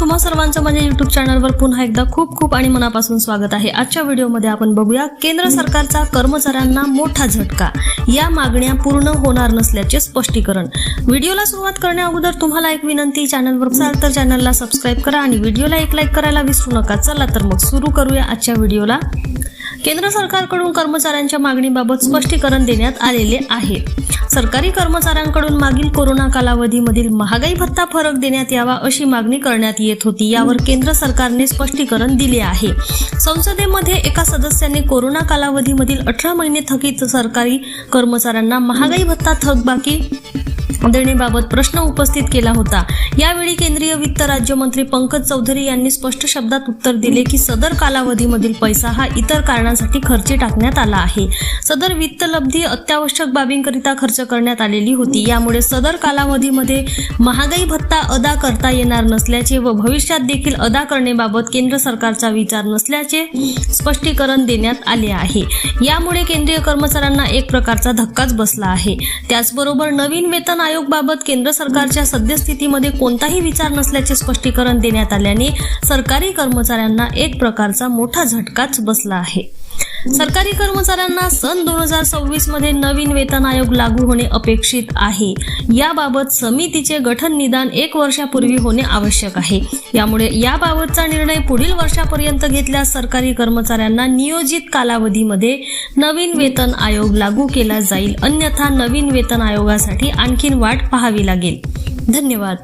सर्वांचं माझ्या युट्यूब चॅनलवर पुन्हा एकदा खूप खूप आणि मनापासून स्वागत आहे. आजच्या व्हिडिओमध्ये आपण बघूया केंद्र सरकारचा कर्मचाऱ्यांना मोठा झटका. या मागण्या पूर्ण होणार नसल्याचे स्पष्टीकरण. व्हिडिओला सुरुवात करण्या अगोदर तुम्हाला एक विनंती चॅनलवर असाल तर चॅनलला सबस्क्राईब करा आणि व्हिडिओला एक लाईक करायला विसरू नका. चला तर मग सुरू करूया आजच्या व्हिडिओला केंद्र सरकारकडून कर्मचाऱ्यांच्या मागणीबाबत स्पष्टीकरण देण्यात आलेले आहे. सरकारी कर्मचाऱ्यांकडून मागील कोरोना कालावधीमधील महागाई भत्ता फरक देण्यात यावा अशी मागणी करण्यात येत होती यावर केंद्र सरकारने स्पष्टीकरण दिले आहे. संसदेमध्ये एका सदस्याने कोरोना कालावधीमधील अठरा महिने थकीत सरकारी कर्मचाऱ्यांना महागाई भत्ता थकबाकी देण्याबाबत प्रश्न उपस्थित केला होता. यावेळी केंद्रीय वित्त राज्यमंत्री पंकज चौधरी यांनी स्पष्ट शब्दात उत्तर दिले की सदर कालावधीमधील पैसा हा इतर कारणांसाठी खर्ची टाकण्यात आला आहे. सदर वित्त लब्धी अत्यावश्यक बाबींकरिता खर्च करण्यात आलेली होती. यामुळे सदर कालावधीमध्ये महागाई भत्ता अदा करता येणार नसल्याचे व भविष्यात देखील अदा करण्याबाबत केंद्र सरकारचा विचार नसल्याचे स्पष्टीकरण देण्यात आले आहे. यामुळे केंद्रीय कर्मचाऱ्यांना एक प्रकारचा धक्काच बसला आहे. त्याचबरोबर नवीन वेतन आयोगबाबत केंद्र सरकारच्या सद्यस्थितीमध्ये कोणताही विचार नसल्याचे स्पष्टीकरण देण्यात आल्याने सरकारी कर्मचाऱ्यांना एक प्रकारचा मोठा झटकाच बसला आहे. सरकारी कर्मचाऱ्यांना सन दोन हजार सव्वीसमध्ये नवीन वेतन आयोग लागू होणे अपेक्षित आहे. याबाबत समितीचे गठन निदान एक वर्षापूर्वी होणे आवश्यक आहे. यामुळे याबाबतचा निर्णय पुढील वर्षापर्यंत घेतल्यास सरकारी कर्मचाऱ्यांना नियोजित कालावधीमध्ये नवीन वेतन आयोग लागू केला जाईल. अन्यथा नवीन वेतन आयोगासाठी आणखीन वाट पाहावी लागेल. धन्यवाद.